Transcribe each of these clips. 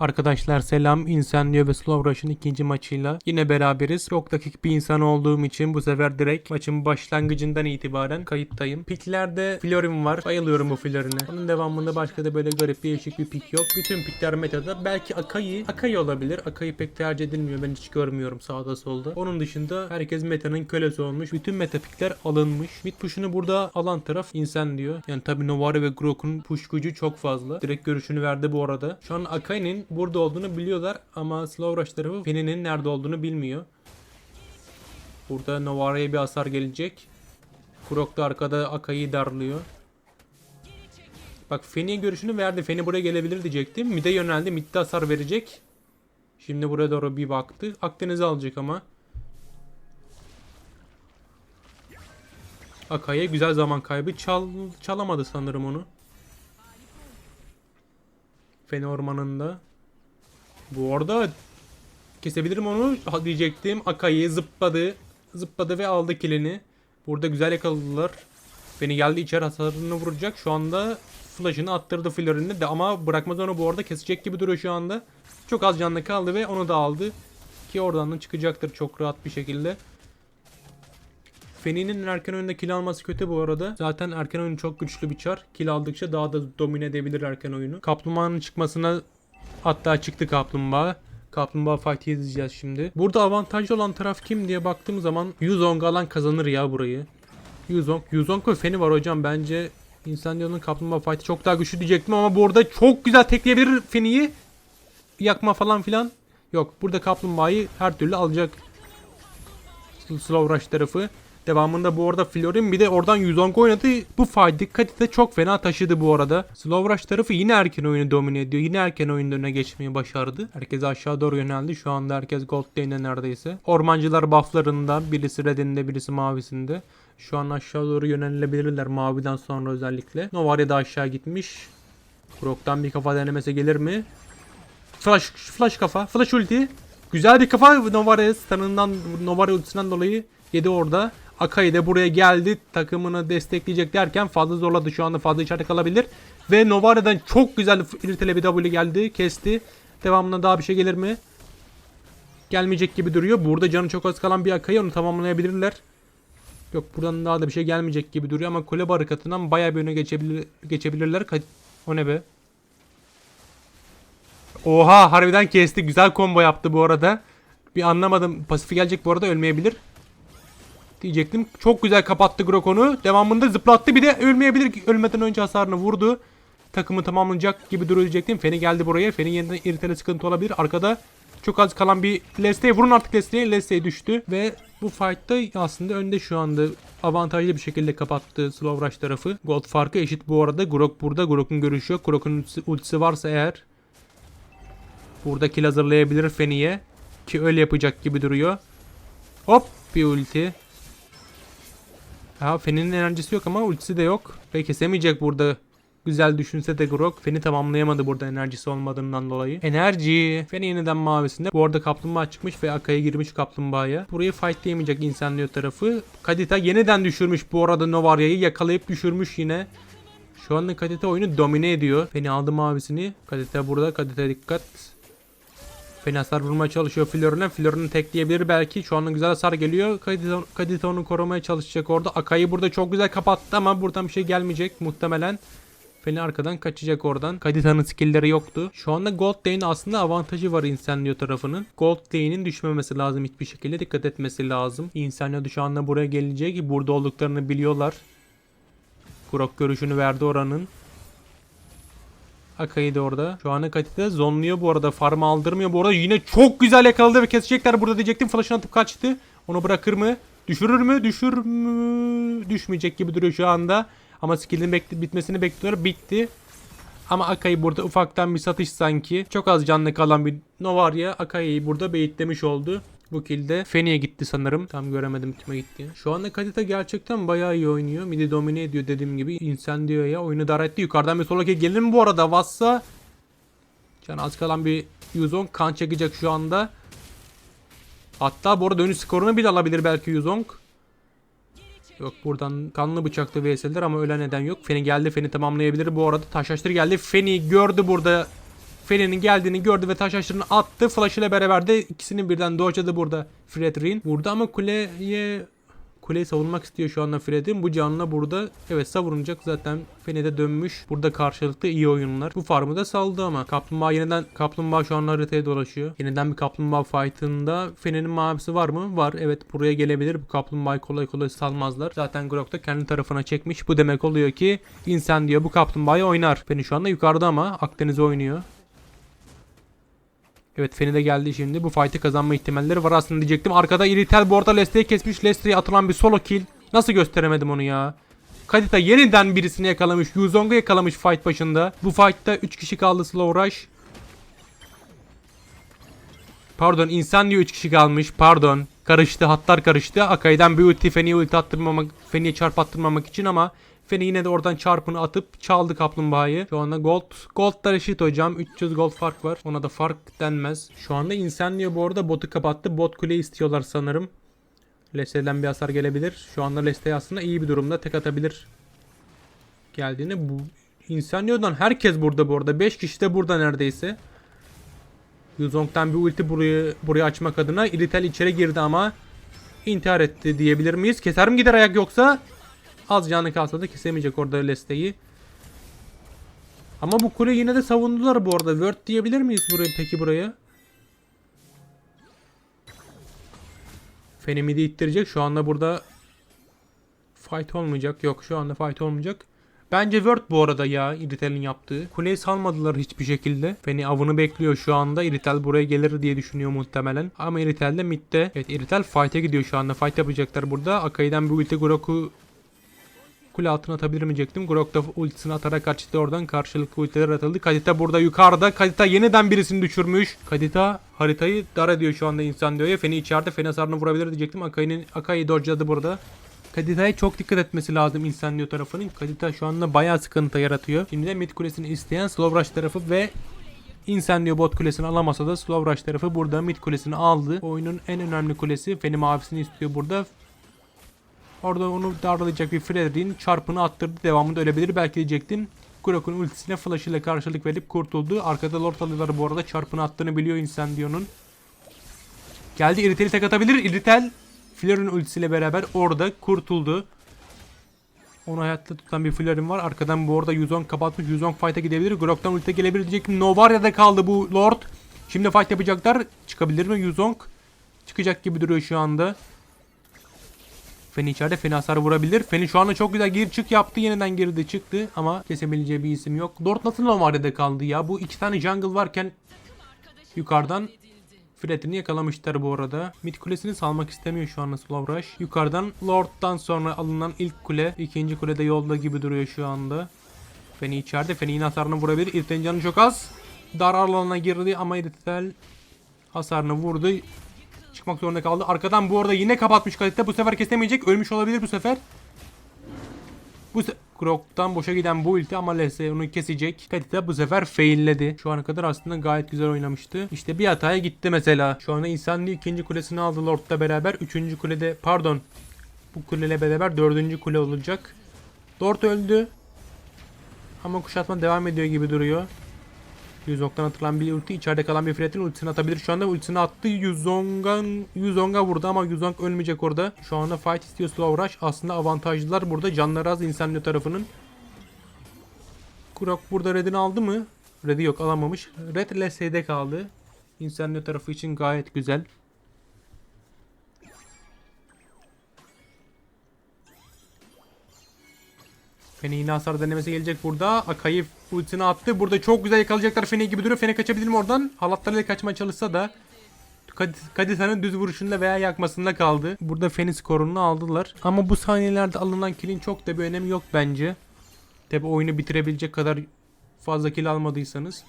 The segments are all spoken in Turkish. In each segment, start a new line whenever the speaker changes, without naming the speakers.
Arkadaşlar selam. Incendio ve Slow Rush'ın ikinci maçıyla yine beraberiz. Çok dakik bir insan olduğum için bu sefer direkt maçın başlangıcından itibaren kayıttayım. Piklerde Florin var. Bayılıyorum bu Florin'e. Onun devamında başka da böyle garip değişik bir pik yok. Bütün pikler metada. Belki Akai. Akai olabilir. Akai pek tercih edilmiyor. Ben hiç görmüyorum sağda solda. Onun dışında herkes metanın kölesi olmuş. Bütün meta pikler alınmış. Mid push'unu burada alan taraf Incendio. Yani tabi Novari ve Grok'un push gücü çok fazla. Direkt görüşünü verdi bu arada. Şu an Akai'nin burada olduğunu biliyorlar ama Slow Rush tarafı Feni'nin nerede olduğunu bilmiyor. Burada Novari'ye bir hasar gelecek. Grok da arkada Akai'yi darlıyor. Bak Feni görüşünü verdi. Feni buraya gelebilir diyecektim. Mid'e yöneldi. Mid'de hasar verecek. Şimdi buraya doğru bir baktı. Akdeniz'i alacak ama. Akai'ye güzel zaman kaybı. Çal, çalamadı sanırım onu. Feni ormanında. Bu arada kesebilirim onu diyecektim. Akai'yi zıpladı. Zıpladı ve aldı kilini. Burada güzel yakaladılar. Beni geldi içeri hasarını vuracak. Şu anda flash'ını attırdı Florin'de de ama bırakmaz onu bu arada kesecek gibi duruyor şu anda. Çok az canlı kaldı ve onu da aldı. Ki oradan da çıkacaktır çok rahat bir şekilde. Feni'nin erken oyunda kill alması kötü bu arada. Zaten erken oyun çok güçlü bir çar. Kill aldıkça daha da domine edebilir erken oyunu. Kaplumbağanın çıkmasına hatta çıktı kaplumbağa. Kaplumbağa fight izleyeceğiz şimdi. Burada avantajlı olan taraf kim diye baktığım zaman Yuzong alan kazanır ya burayı. Yuzong. Yuzong ve Feni var hocam. Bence Incendio'nun kaplumbağa fight'i çok daha güçlü diyecektim ama bu arada çok güzel tekleyebilir Feni'yi. Yakma falan filan. Yok burada kaplumbağayı her türlü alacak. Slow Rush tarafı. Devamında bu arada Florin bir de oradan Yuzong oynadı. Bu fight dikkati de çok fena taşıdı bu arada. Slow Rush tarafı yine erken oyunu domine ediyor. Yine erken oyunda öne geçmeyi başardı. Herkes aşağı doğru yöneldi. Şu anda herkes Gold Lane'de neredeyse. Ormancılar bufflarında. Birisi redinde birisi mavisinde. Şu an aşağı doğru yönelilebilirler maviden sonra özellikle. Novaria da aşağı gitmiş. Krok'tan bir kafa denemesi gelir mi? Flash, flash kafa, flash ulti. Güzel bir kafa Novaria tanından Novaria ultisinden dolayı yedi orada. Akai de buraya geldi. Takımını destekleyecek derken fazla zorladı. Şu anda fazla içeride kalabilir. Ve Novaria'dan çok güzel irtele bir W geldi. Kesti. Devamında daha bir şey gelir mi? Gelmeyecek gibi duruyor. Burada canı çok az kalan bir Akai onu tamamlayabilirler. Yok buradan daha da bir şey gelmeyecek gibi duruyor ama kule barikatından bayağı bir öne geçebilir, geçebilirler. Ka- O ne be? Oha harbiden kesti. Güzel combo yaptı bu arada. Bir anlamadım. Pasifi gelecek bu arada ölmeyebilir. Diyecektim. Çok güzel kapattı Grokon'u. Devamında zıplattı. Bir de ölmeyebilir. Ölmeden önce hasarını vurdu. Takımı tamamlanacak gibi duruyor diyecektim. Feni geldi buraya. Feni yeniden irtele sıkıntı olabilir. Arkada çok az kalan bir Lesley. Vurun artık Lesley'e. Lesley düştü. Ve bu fight'ta aslında önde şu anda avantajlı bir şekilde kapattı Slow Rush tarafı. Gold farkı eşit bu arada. Grok burada. Grok'un görüşü yok. Grok'un ultisi varsa eğer Burada kill hazırlayabilir Feni'ye. Ki öyle yapacak gibi duruyor. Hop bir ulti. Ha Feni'nin enerjisi yok ama ultisi de yok. Ve kesemeyecek burada. Güzel düşünse de Grok. Feni tamamlayamadı burada enerjisi olmadığından dolayı. Enerji. Feni yeniden mavisinde. Bu arada kaplumbağa çıkmış ve Akaya girmiş kaplumbağaya. Burayı fightlayamayacak Incendio tarafı. Kadita yeniden düşürmüş bu arada Novaria'yı. Yakalayıp düşürmüş yine. Şu anda Kadita oyunu domine ediyor. Feni aldı mavisini. Kadita burada. Kadita dikkat. Feni hasar vurmaya çalışıyor Florin'e. Florin'i tekleyebilir belki. Şu anda güzel hasar geliyor. Kadita, onu korumaya çalışacak orada. Akai'yi burada çok güzel kapattı ama buradan bir şey gelmeyecek muhtemelen. Feni arkadan kaçacak oradan. Kadita'nın skillleri yoktu. Şu anda Gold Lane aslında avantajı var Incendio tarafının. Gold Lane'in düşmemesi lazım hiçbir şekilde. Dikkat etmesi lazım. Incendio şu anda buraya gelecek. Burada olduklarını biliyorlar. Grok görüşünü verdi oranın. Akai de orada. Şu anda Katita zonluyor bu arada. Farm aldırmıyor bu arada. Yine çok güzel yakaladı ve kesecekler burada diyecektim. Flash'ını atıp kaçtı. Onu bırakır mı? Düşürür mü? Düşür mü? Düşmeyecek gibi duruyor şu anda. Ama skill'in bekle bitmesini bekliyor. Bitti. Ama Akai burada ufaktan bir satış sanki. Çok az canlı kalan bir Novaria Akai'yi burada beyitlemiş oldu. Bu killde Feni'ye gitti sanırım. Tam göremedim kime gitti. Şu anda Kadita gerçekten bayağı iyi oynuyor. Midi domine ediyor dediğim gibi. Incendio'ya oyunu dar etti. Yukarıdan bir solo kill gelir mi bu arada? Vassa Can az kalan bir Yuzong kan çekecek şu anda. Hatta bu arada dönüş skorunu bile alabilir belki Yuzong. Yok buradan kanlı bıçaklı VS'ler ama ölen neden yok. Feni geldi. Feni tamamlayabilir bu arada. Taşlaştır geldi. Feni gördü burada Fen'in geldiğini gördü ve taş aşırını attı. Flash ile beraber de ikisini birden dodge'ladı burada. Fred Rin vurdu ama kuleye Kuleyi savunmak istiyor şu anda Fred'in. Bu canlı burada evet savunacak zaten Fen'e de dönmüş. Burada karşılıklı iyi oyunlar. Bu farmı da saldı ama. Kaplumbağa yeniden Kaplumbağa şu an haritaya dolaşıyor. Yeniden bir Kaplumbağa fight'ında Fen'in mavisi var mı? Var. Evet buraya gelebilir. Bu Kaplumbağayı kolay kolay salmazlar. Zaten Grok da kendi tarafına çekmiş. Bu demek oluyor ki insan diyor bu Kaplumbağayı oynar. Fen'i şu anda yukarıda ama Akdeniz'e oynuyor. Evet Feni de geldi şimdi. Bu fight'i kazanma ihtimalleri var aslında diyecektim. Arkada Iritel bu arada Lester'i kesmiş. Lester'e atılan bir solo kill. Nasıl gösteremedim onu ya? Kadita yeniden birisini yakalamış. Yuzong'u yakalamış fight başında. Bu fight'ta 3 kişi kaldı Slow Rush. Pardon insan diyor 3 kişi kalmış. Pardon. Karıştı hatlar karıştı. Akai'den bir ulti Feni'ye ulti attırmamak, Feni'ye çarp attırmamak için ama Feni yine de oradan çarpını atıp çaldı kaplumbağayı. Şu anda gold. Gold da eşit hocam. 300 gold fark var. Ona da fark denmez. Şu anda Incendio bu arada botu kapattı. Bot kuleyi istiyorlar sanırım. Lester'den bir hasar gelebilir. Şu anda Lester aslında iyi bir durumda. Tek atabilir. Geldiğini bu Incendio'dan herkes burada bu arada. 5 kişi de burada neredeyse. Yuzong'dan bir ulti burayı burayı açmak adına Iritel içeri girdi ama intihar etti diyebilir miyiz? Keser mi gider ayak yoksa Az canı kalsa da kesemeyecek orada Leste'yi. Ama bu kule yine de savundular bu arada. Word diyebilir miyiz buraya peki buraya? Fenimidi ittirecek. Şu anda burada fight olmayacak. Yok şu anda fight olmayacak. Bence Word bu arada ya Iritel'in yaptığı. Kuleyi salmadılar hiçbir şekilde. Feni avını bekliyor şu anda. Iritel buraya gelir diye düşünüyor muhtemelen. Ama Iritel de midde. Evet Iritel fight'e gidiyor şu anda. Fight yapacaklar burada. Akai'den bir ulti Groku kule altına atabilir mi diyecektim. Grok da ultisini atarak kaçtı oradan. Karşılıklı ultiler atıldı. Kadita burada yukarıda. Kadita yeniden birisini düşürmüş. Kadita haritayı dar ediyor şu anda insan diyor ya. Feni içeride. Feni hasarını vurabilir diyecektim. Akai'nin Akai'yi dodge'ladı burada. Kadita'ya çok dikkat etmesi lazım Incendio tarafının. Kadita şu anda bayağı sıkıntı yaratıyor. Şimdi de mid kulesini isteyen Slow Rush tarafı ve Incendio bot kulesini alamasa da Slow Rush tarafı burada mid kulesini aldı. Oyunun en önemli kulesi. Feni mavisini istiyor burada. Orada onu darlayacak bir Fredrin çarpını attırdı. Devamında ölebilir belki diyecektim. Kurok'un ultisine flash ile karşılık verip kurtuldu. Arkada Lord alıyorlar bu arada. Çarpını attığını biliyor Incendio'nun. Geldi Iritel'i tek atabilir. Iritel Flare'ın ultisiyle beraber orada kurtuldu. Onu hayatta tutan bir Flare'ın var. Arkadan bu arada Yuzong kapatmış. Yuzong fight'a gidebilir. Grok'tan ulti gelebilir diyecektim. Novarya'da kaldı bu Lord. Şimdi fight yapacaklar. Çıkabilir mi Yuzong? Çıkacak gibi duruyor şu anda. Feni içeride Feni hasar vurabilir. Feni şu anda çok güzel gir çık yaptı. Yeniden girdi çıktı ama kesebileceği bir isim yok. Dort nasıl Lomarya'da kaldı ya? Bu iki tane jungle varken yukarıdan Fred'ini yakalamışlar bu arada. Mid kulesini salmak istemiyor şu anda Rush. Yukarıdan Lord'dan sonra alınan ilk kule. ikinci kule de yolda gibi duruyor şu anda. Feni içeride. Feni yine hasarını vurabilir. İrten canı çok az. Dar alanına girdi ama İrtel hasarını vurdu çıkmak zorunda kaldı. Arkadan bu arada yine kapatmış kalite. Bu sefer kesemeyecek. Ölmüş olabilir bu sefer. Bu se Krok'tan boşa giden bu ulti ama Lese onu kesecek. Kalite bu sefer failledi. Şu ana kadar aslında gayet güzel oynamıştı. İşte bir hataya gitti mesela. Şu anda insanlı ikinci kulesini aldı Lord'la beraber. Üçüncü kulede pardon. Bu kuleyle beraber dördüncü kule olacak. Lord öldü. Ama kuşatma devam ediyor gibi duruyor. Yuzong'dan atılan bir ulti içeride kalan bir Fred'in ultisini atabilir. Şu anda ultisini attı. Yuzong'an Yuzong'a vurdu ama Yuzong ölmeyecek orada. Şu anda fight istiyor Slow Rush. Aslında avantajlılar burada. Canları az Insanlı tarafının. Kurok burada Red'ini aldı mı? Red'i yok alamamış. Red LS'de kaldı. İnsanlı tarafı için gayet güzel. Fene yine hasar denemesi gelecek burada. Akay'ı ultisini attı. Burada çok güzel yakalayacaklar Fene gibi duruyor. Fene kaçabilir mi oradan? Halatlarıyla kaçmaya çalışsa da Kadisa'nın düz vuruşunda veya yakmasında kaldı. Burada Feni skorunu aldılar. Ama bu saniyelerde alınan kill'in çok da bir önemi yok bence. Tabi oyunu bitirebilecek kadar fazla kill almadıysanız.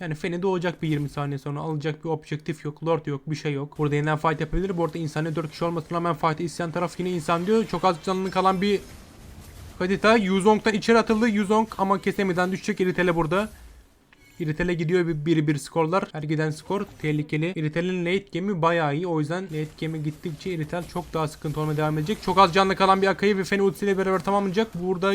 Yani Feni doğacak bir 20 saniye sonra alacak bir objektif yok, lord yok, bir şey yok. Burada yeniden fight yapabilir. Bu arada insanda 4 kişi olmasına rağmen fight'e isteyen taraf yine insan diyor. Çok az canlı kalan bir Kadita Yuzong'dan içeri atıldı. Yuzong ama kesemeden düşecek. Iritel'e burada. Iritel'e gidiyor bir, bir, bir skorlar. Her giden skor tehlikeli. Iritel'in late game'i bayağı iyi. O yüzden late game'e gittikçe Iritel çok daha sıkıntı olmaya devam edecek. Çok az canlı kalan bir Akay'ı ve Feni ultisiyle beraber tamamlayacak. Burada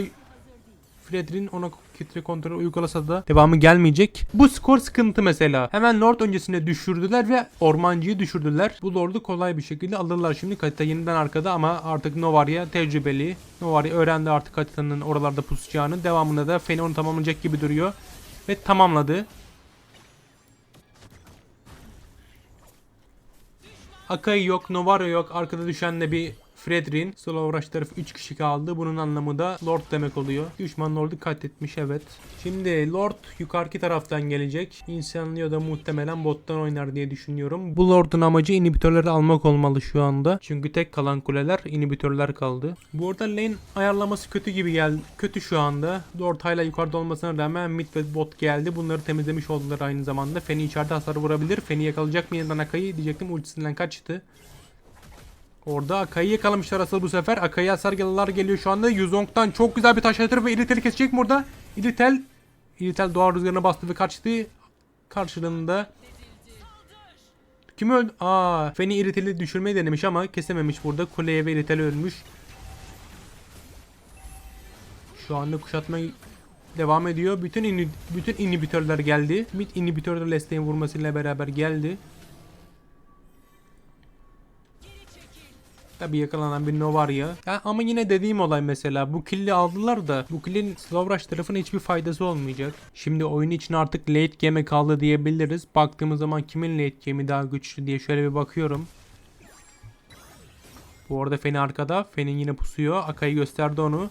Fredrin ona kitle kontrolü uygulasa da devamı gelmeyecek. Bu skor sıkıntı mesela. Hemen Lord öncesinde düşürdüler ve Ormancı'yı düşürdüler. Bu Lord'u kolay bir şekilde alırlar şimdi. Kalita yeniden arkada ama artık Novaria tecrübeli. Novaria öğrendi artık Kalita'nın oralarda pusacağını. Devamında da Feni onu tamamlayacak gibi duruyor. Ve tamamladı. Akai yok, Novario yok. Arkada düşen de bir Fredrin. Slow Rush tarafı 3 kişi kaldı. Bunun anlamı da Lord demek oluyor. Düşman Lord'u katletmiş evet. Şimdi Lord yukarıki taraftan gelecek. İnsanlıyor da muhtemelen bottan oynar diye düşünüyorum. Bu Lord'un amacı inhibitörleri almak olmalı şu anda. Çünkü tek kalan kuleler inhibitörler kaldı. Bu arada lane ayarlaması kötü gibi geldi. Kötü şu anda. Lord hala yukarıda olmasına rağmen mid ve bot geldi. Bunları temizlemiş oldular aynı zamanda. Feni içeride hasar vurabilir. Feni yakalayacak mı yeniden Akai'yi diyecektim. Ultisinden kaçtı. Orada Akai'yi yakalamışlar asıl bu sefer. Akai'ye hasar geliyor şu anda. Yuzong'dan çok güzel bir taş atır ve İritel'i kesecek mi orada? İritel İritel doğa rüzgarına bastı ve kaçtı. Karşılığında kim öldü? Aa, Feni İritel'i düşürmeyi denemiş ama kesememiş burada. Kuleye ve İritel ölmüş. Şu anda kuşatma devam ediyor. Bütün ini, bütün inhibitörler geldi. Mid inhibitör de Lestey'in vurmasıyla beraber geldi. Tabii yakalanan bir Novaria. Ya ama yine dediğim olay mesela bu killi aldılar da bu killin Slow Rush tarafına hiçbir faydası olmayacak. Şimdi oyun için artık late game'e kaldı diyebiliriz. Baktığımız zaman kimin late game'i daha güçlü diye şöyle bir bakıyorum. Bu arada Feni arkada. Fen'in yine pusuyor. Akai gösterdi onu.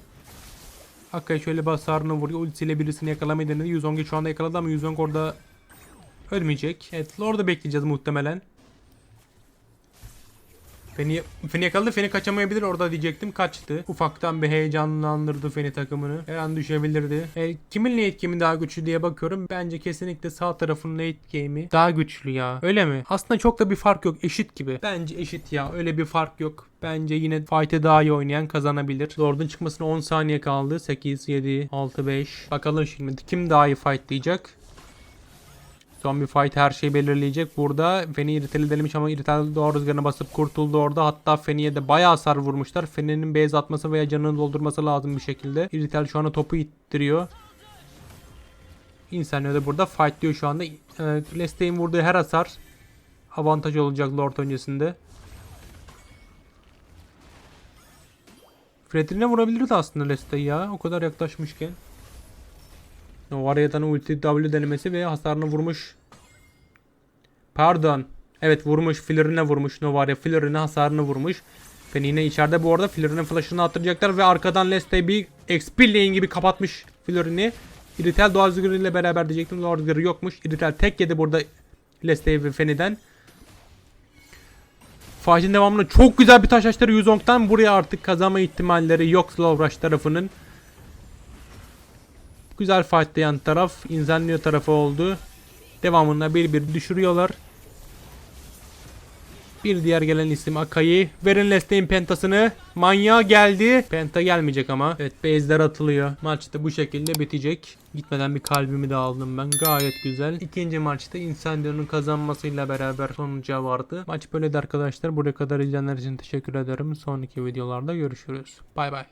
Akai şöyle bir hasarını vuruyor. Ultisiyle birisini yakalamayı denedi. Yuzong'u şu anda yakaladı ama Yuzong orada ölmeyecek. Evet Lord'u bekleyeceğiz muhtemelen. Feni, Feni yakaladı. Feni kaçamayabilir orada diyecektim. Kaçtı. Ufaktan bir heyecanlandırdı Feni takımını. Her an düşebilirdi. E, kimin late game'i daha güçlü diye bakıyorum. Bence kesinlikle sağ tarafın late game'i daha güçlü ya. Öyle mi? Aslında çok da bir fark yok. Eşit gibi. Bence eşit ya. Öyle bir fark yok. Bence yine fight'e daha iyi oynayan kazanabilir. Lord'un çıkmasına 10 saniye kaldı. 8, 7, 6, 5. Bakalım şimdi kim daha iyi fightlayacak. Son bir fight her şeyi belirleyecek. Burada Feni irriteli denemiş ama irriteli doğa rüzgarına basıp kurtuldu orada. Hatta Feni'ye de bayağı hasar vurmuşlar. Feni'nin base atması veya canını doldurması lazım bir şekilde. Irritel şu anda topu ittiriyor. İnsanlar da burada fightlıyor şu anda. E, Lestey'in vurduğu her hasar avantaj olacak Lord öncesinde. Fredrin'e vurabilirdi aslında Lestey ya. O kadar yaklaşmışken. Novaria'dan ulti W denemesi ve hasarını vurmuş. Pardon. Evet vurmuş. Flirine vurmuş Novaria. Flirine hasarını vurmuş. Feni yine içeride bu arada Flirine flash'ını attıracaklar ve arkadan Lestey bir XP lane gibi kapatmış Flirine. Iritel Doğal ile beraber diyecektim. Doğal Rüzgarı yokmuş. Iritel tek yedi burada Lestey ve Feni'den. Fight'in devamında çok güzel bir taş açları Yuzong'dan buraya artık kazanma ihtimalleri yok Slow Rush tarafının. Güzel fightlayan taraf Inzanlio tarafı oldu. Devamında bir bir düşürüyorlar. Bir diğer gelen isim Akai. Verin Lestey'in pentasını. Manya geldi. Penta gelmeyecek ama. Evet base'ler atılıyor. Maç bu şekilde bitecek. Gitmeden bir kalbimi de aldım ben. Gayet güzel. İkinci maçta Incendia'nın kazanmasıyla beraber sonuca vardı. Maç böyleydi arkadaşlar. Buraya kadar izleyenler için teşekkür ederim. Sonraki videolarda görüşürüz. Bay bay.